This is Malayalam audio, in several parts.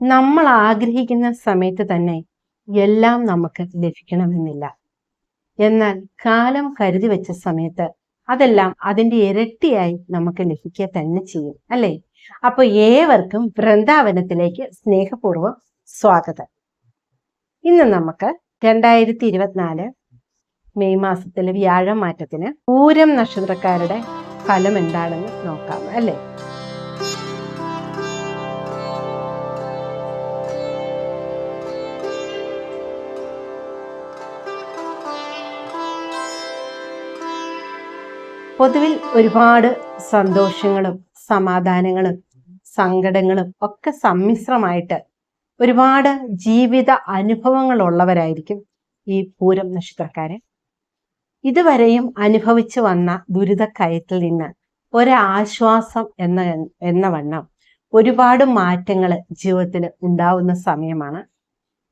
നമ്മൾ ആഗ്രഹിക്കുന്ന സമയത്ത് തന്നെ എല്ലാം നമുക്ക് ലഭിക്കണമെന്നില്ല. എന്നാൽ കാലം കരുതി വെച്ച സമയത്ത് അതെല്ലാം അതിന്റെ ഇരട്ടിയായി നമുക്ക് ലഭിക്കുക തന്നെ ചെയ്യും അല്ലേ? അപ്പൊ ഏവർക്കും വൃന്ദാവനത്തിലേക്ക് സ്നേഹപൂർവം സ്വാഗതം. ഇന്ന് നമുക്ക് രണ്ടായിരത്തി ഇരുപത്തിനാല് മെയ് മാസത്തിലെ വ്യാഴം മാറ്റത്തിന് പൂരം നക്ഷത്രക്കാരുടെ ഫലം എന്താണെന്ന് നോക്കാം അല്ലേ? പൊതുവിൽ ഒരുപാട് സന്തോഷങ്ങളും സമാധാനങ്ങളും സങ്കടങ്ങളും ഒക്കെ സമ്മിശ്രമായിട്ട് ഒരുപാട് ജീവിത അനുഭവങ്ങൾ ഉള്ളവരായിരിക്കും ഈ പൂരം നക്ഷത്രക്കാര്. ഇതുവരെയും അനുഭവിച്ചു വന്ന ദുരിതക്കയത്തിൽ നിന്ന് ഒരാശ്വാസം എന്ന എന്ന വണ്ണം ഒരുപാട് മാറ്റങ്ങൾ ജീവിതത്തിൽ ഉണ്ടാവുന്ന സമയമാണ്.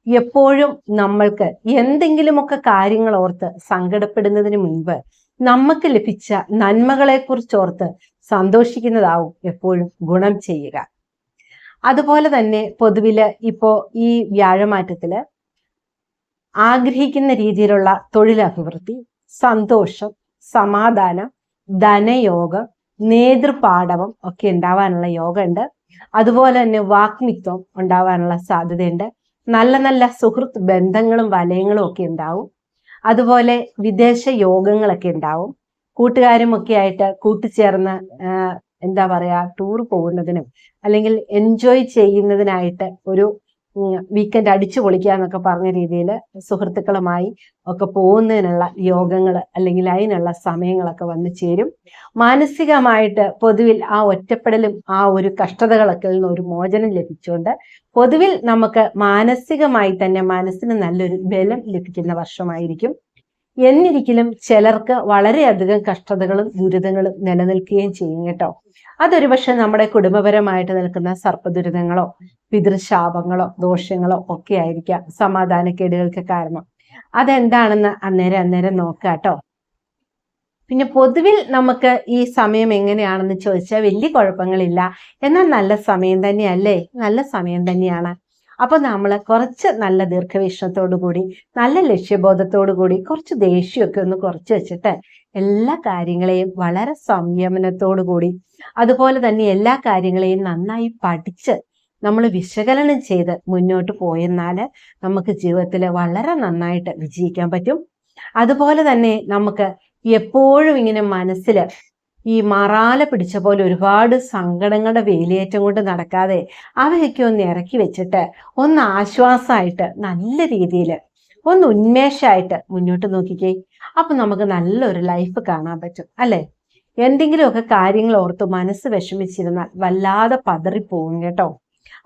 എപ്പോഴും നമ്മൾക്ക് എന്തെങ്കിലുമൊക്കെ കാര്യങ്ങൾ ഓർത്ത് സങ്കടപ്പെടുന്നതിന് മുൻപ് നമുക്ക് ലഭിച്ച നന്മകളെ കുറിച്ചോർത്ത് സന്തോഷിക്കുന്നതാവും എപ്പോഴും ഗുണം ചെയ്യുക. അതുപോലെ തന്നെ പൊതുവിൽ ഇപ്പോ ഈ വ്യാഴമാറ്റത്തിൽ ആഗ്രഹിക്കുന്ന രീതിയിലുള്ള തൊഴിലഭിവൃദ്ധി സന്തോഷം സമാധാനം ധനയോഗം നേതൃപാടവം ഒക്കെ ഉണ്ടാവാനുള്ള യോഗമുണ്ട് അതുപോലെ തന്നെ വാക്മിത്വം ഉണ്ടാവാനുള്ള സാധ്യതയുണ്ട്. നല്ല നല്ല സുഹൃത്ത് ബന്ധങ്ങളും വലയങ്ങളും ഒക്കെ ഉണ്ടാവും. അതുപോലെ വിദേശ യോഗങ്ങളൊക്കെ ഉണ്ടാവും. കൂട്ടുകാരുമൊക്കെ ആയിട്ട് കൂട്ടിച്ചേർന്ന് എന്താ പറയാ ടൂർ പോകുന്നതിനും അല്ലെങ്കിൽ എൻജോയ് ചെയ്യുന്നതിനായിട്ട് ഒരു വീക്കെൻഡ് അടിച്ചു പൊളിക്കുക എന്നൊക്കെ പറഞ്ഞ രീതിയിൽ സുഹൃത്തുക്കളുമായി ഒക്കെ പോകുന്നതിനുള്ള യോഗങ്ങൾ അല്ലെങ്കിൽ അതിനുള്ള സമയങ്ങളൊക്കെ വന്നു ചേരും. മാനസികമായിട്ട് പൊതുവിൽ ആ ഒറ്റപ്പെടലും ആ ഒരു കഷ്ടതകളൊക്കെ നിന്ന് ഒരു മോചനം ലഭിച്ചുകൊണ്ട് പൊതുവിൽ നമുക്ക് മാനസികമായി തന്നെ മനസ്സിന് നല്ലൊരു ബലം ലഭിക്കുന്ന വർഷമായിരിക്കും. എന്നിരിക്കലും ചിലർക്ക് വളരെയധികം കഷ്ടതകളും ദുരിതങ്ങളും നിലനിൽക്കുകയും ചെയ്യും കേട്ടോ. അതൊരു പക്ഷെ നമ്മുടെ കുടുംബപരമായിട്ട് നിൽക്കുന്ന സർപ്പദുരിതങ്ങളോ പിതൃശാപങ്ങളോ ദോഷങ്ങളോ ഒക്കെ ആയിരിക്കാം സമാധാനക്കേടുകൾക്ക് കാരണം. അതെന്താണെന്ന് അന്നേരം അന്നേരം നോക്കാം കേട്ടോ. പിന്നെ പൊതുവിൽ നമുക്ക് ഈ സമയം എങ്ങനെയാണെന്ന് ചോദിച്ചാൽ വലിയ കുഴപ്പങ്ങളില്ല. എന്നാൽ നല്ല സമയം തന്നെയല്ലേ? നല്ല സമയം തന്നെയാണ്. അപ്പൊ നമ്മൾ കുറച്ച് നല്ല ദീർഘവീക്ഷണത്തോടു കൂടി നല്ല ലക്ഷ്യബോധത്തോടു കൂടി കുറച്ച് ദേഷ്യമൊക്കെ ഒന്ന് കുറച്ച് വെച്ചിട്ട് എല്ലാ കാര്യങ്ങളെയും വളരെ സംയമനത്തോടു കൂടി അതുപോലെ തന്നെ എല്ലാ കാര്യങ്ങളെയും നന്നായി പഠിച്ച് നമ്മൾ വിശകലനം ചെയ്ത് മുന്നോട്ട് പോയെന്നാൽ നമുക്ക് ജീവിതത്തിൽ വളരെ നന്നായിട്ട് വിജയിക്കാൻ പറ്റും. അതുപോലെ തന്നെ നമുക്ക് എപ്പോഴും ഇങ്ങനെ മനസ്സിൽ ഈ മറാല പിടിച്ച പോലെ ഒരുപാട് സങ്കടങ്ങളുടെ വേലിയേറ്റം കൊണ്ട് നടക്കാതെ അവയൊക്കെ ഒന്ന് ഇറക്കി വെച്ചിട്ട് ഒന്ന് ആശ്വാസമായിട്ട് നല്ല രീതിയിൽ ഒന്ന് ഉന്മേഷമായിട്ട് മുന്നോട്ട് നോക്കിക്കേ. അപ്പൊ നമുക്ക് നല്ലൊരു ലൈഫ് കാണാൻ പറ്റും അല്ലെ? എന്തെങ്കിലുമൊക്കെ കാര്യങ്ങൾ ഓർത്ത് മനസ്സ് വിഷമിച്ചിരുന്നാൽ വല്ലാതെ പതറിപ്പോവും കേട്ടോ.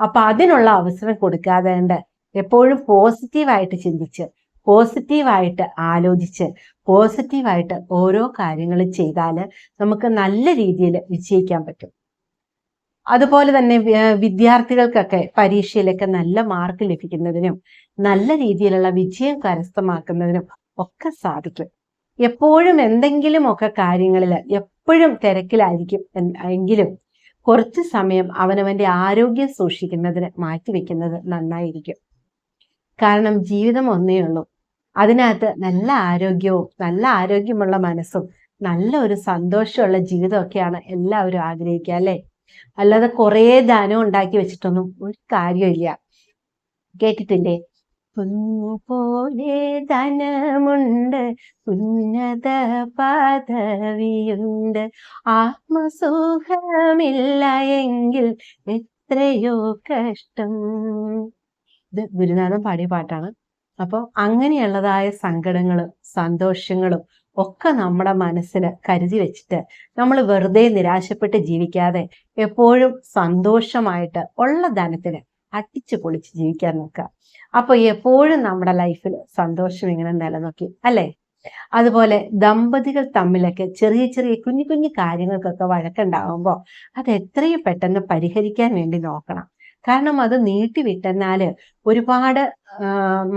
അപ്പൊ അതിനുള്ള അവസരം കൊടുക്കാതെ എപ്പോഴും പോസിറ്റീവായിട്ട് ചിന്തിച്ച് പോസിറ്റീവായിട്ട് ആലോചിച്ച് പോസിറ്റീവായിട്ട് ഓരോ കാര്യങ്ങൾ ചെയ്താൽ നമുക്ക് നല്ല രീതിയിൽ വിജയിക്കാൻ പറ്റും. അതുപോലെ തന്നെ വിദ്യാർത്ഥികൾക്കൊക്കെ പരീക്ഷയിലൊക്കെ നല്ല മാർക്ക് ലഭിക്കുന്നതിനും നല്ല രീതിയിലുള്ള വിജയം കരസ്ഥമാക്കുന്നതിനും ഒക്കെ സാധിക്കും. എപ്പോഴും എന്തെങ്കിലും ഒക്കെ കാര്യങ്ങളിൽ എപ്പോഴും തിരക്കിലായിരിക്കും എങ്കിലും കുറച്ച് സമയം അവനവന്റെ ആരോഗ്യം സൂക്ഷിക്കുന്നതിന് മാറ്റിവെക്കുന്നത് നന്നായിരിക്കും. കാരണം ജീവിതം ഒന്നേ ഉള്ളൂ. അതിനകത്ത് നല്ല ആരോഗ്യവും നല്ല ആരോഗ്യമുള്ള മനസ്സും നല്ല ഒരു സന്തോഷമുള്ള ജീവിതമൊക്കെയാണ് എല്ലാവരും ആഗ്രഹിക്കുക അല്ലേ? അല്ലാതെ കുറേ ധനം ഉണ്ടാക്കി വെച്ചിട്ടൊന്നും ഒരു കാര്യമില്ല കേട്ടിട്ടില്ലേ? പോലെ ധനമുണ്ട് ഉന്നത പദവിയുണ്ട്. ആത്മസുഖമില്ല എങ്കിൽ എത്രയോ കഷ്ടം. ഇത് ഗുരുനാഥൻ പാടിയ പാട്ടാണ്. അപ്പോൾ അങ്ങനെയുള്ളതായ സങ്കടങ്ങളും സന്തോഷങ്ങളും ഒക്കെ നമ്മുടെ മനസ്സിൽ കരുതി വെച്ചിട്ട് നമ്മൾ വെറുതെ നിരാശപ്പെട്ട് ജീവിക്കാതെ എപ്പോഴും സന്തോഷമായിട്ട് ഉള്ള ധനത്തിന് അട്ടിച്ചു പൊളിച്ച് ജീവിക്കാൻ നോക്കുക. അപ്പൊ എപ്പോഴും നമ്മുടെ ലൈഫിൽ സന്തോഷം ഇങ്ങനെ നിലനിർത്തി അല്ലേ? അതുപോലെ ദമ്പതികൾ തമ്മിലൊക്കെ ചെറിയ ചെറിയ കുഞ്ഞു കുഞ്ഞു കാര്യങ്ങൾക്കൊക്കെ വഴക്കുണ്ടാകുമ്പോൾ അത് എത്രയും പെട്ടെന്ന് പരിഹരിക്കാൻ വേണ്ടി നോക്കണം. കാരണം അത് നീട്ടിവിട്ടെന്നാൽ ഒരുപാട്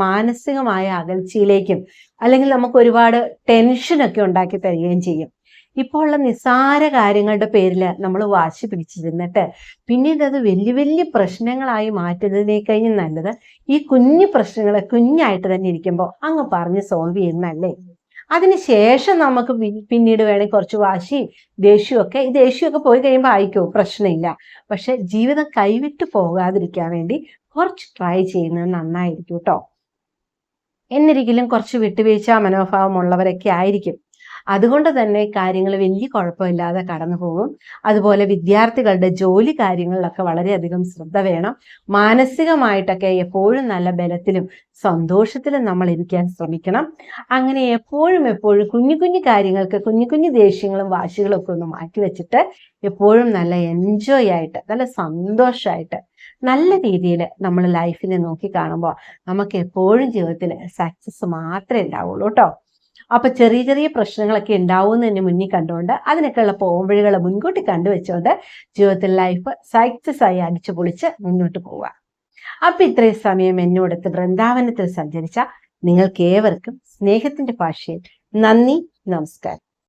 മാനസികമായ അകൽച്ചയിലേക്കും അല്ലെങ്കിൽ നമുക്ക് ഒരുപാട് ടെൻഷനൊക്കെ ഉണ്ടാക്കി തരികയും ചെയ്യും. ഇപ്പോൾ ഉള്ള നിസ്സാര കാര്യങ്ങളുടെ പേരിൽ നമ്മൾ വാശി പിടിച്ചു നിന്നിട്ട് പിന്നീട് അത് വലിയ വലിയ പ്രശ്നങ്ങളായി മാറ്റുന്നതിനേക്കഴിഞ്ഞും നല്ലത് ഈ കുഞ്ഞു പ്രശ്നങ്ങളെ കുഞ്ഞായിട്ട് തന്നെ ഇരിക്കുമ്പോൾ അങ്ങ് പറഞ്ഞ് സോൾവ് ചെയ്യുന്നതല്ലേ? അതിനുശേഷം നമുക്ക് പിന്നീട് വേണമെങ്കിൽ കുറച്ച് വാശി ദേഷ്യമൊക്കെ ഈ ദേഷ്യമൊക്കെ പോയി കഴിയുമ്പോൾ ആയിക്കോ പ്രശ്നമില്ല. പക്ഷെ ജീവിതം കൈവിട്ട് പോകാതിരിക്കാൻ വേണ്ടി കുറച്ച് ട്രൈ ചെയ്യുന്നത് നന്നായിരിക്കും കേട്ടോ എന്നിരിക്കലും കുറച്ച് വിട്ടുവീഴ്ച മനോഭാവമുള്ളവരൊക്കെ ആയിരിക്കും. അതുകൊണ്ട് തന്നെ കാര്യങ്ങൾ വലിയ കുഴപ്പമില്ലാതെ കടന്നു പോകും. അതുപോലെ വിദ്യാർത്ഥികളുടെ ജോലി കാര്യങ്ങളിലൊക്കെ വളരെയധികം ശ്രദ്ധ വേണം. മാനസികമായിട്ടൊക്കെ എപ്പോഴും നല്ല ബലത്തിലും സന്തോഷത്തിലും നമ്മൾ ഇരിക്കാൻ ശ്രമിക്കണം. അങ്ങനെ എപ്പോഴും എപ്പോഴും കുഞ്ഞു കുഞ്ഞു കാര്യങ്ങൾക്ക് കുഞ്ഞു കുഞ്ഞു ദേഷ്യങ്ങളും വാശികളും ഒക്കെ ഒന്ന് മാറ്റി വെച്ചിട്ട് എപ്പോഴും നല്ല എൻജോയ് ആയിട്ട് നല്ല സന്തോഷമായിട്ട് നല്ല രീതിയിൽ നമ്മൾ ലൈഫിനെ നോക്കി കാണുമ്പോൾ നമുക്ക് എപ്പോഴും ജീവിതത്തിൽ സക്സസ് മാത്രമേ ഉണ്ടാവുള്ളൂ കേട്ടോ. അപ്പൊ ചെറിയ ചെറിയ പ്രശ്നങ്ങളൊക്കെ ഉണ്ടാവുന്നതിന് മുന്നിൽ കണ്ടുകൊണ്ട് അതിനൊക്കെയുള്ള പോംവഴികൾ മുൻകൂട്ടി കണ്ടുവെച്ചുകൊണ്ട് ജീവിതത്തിൽ ലൈഫ് സക്സസ് ആയി അടിച്ചു പൊളിച്ച് മുന്നോട്ട് പോവുക. അപ്പൊ ഇത്രയും സമയം എന്നോടത്ത് വൃന്ദാവനത്തിൽ സഞ്ചരിച്ച നിങ്ങൾക്ക് ഏവർക്കും സ്നേഹത്തിന്റെ ഭാഷയിൽ നന്ദി നമസ്കാരം.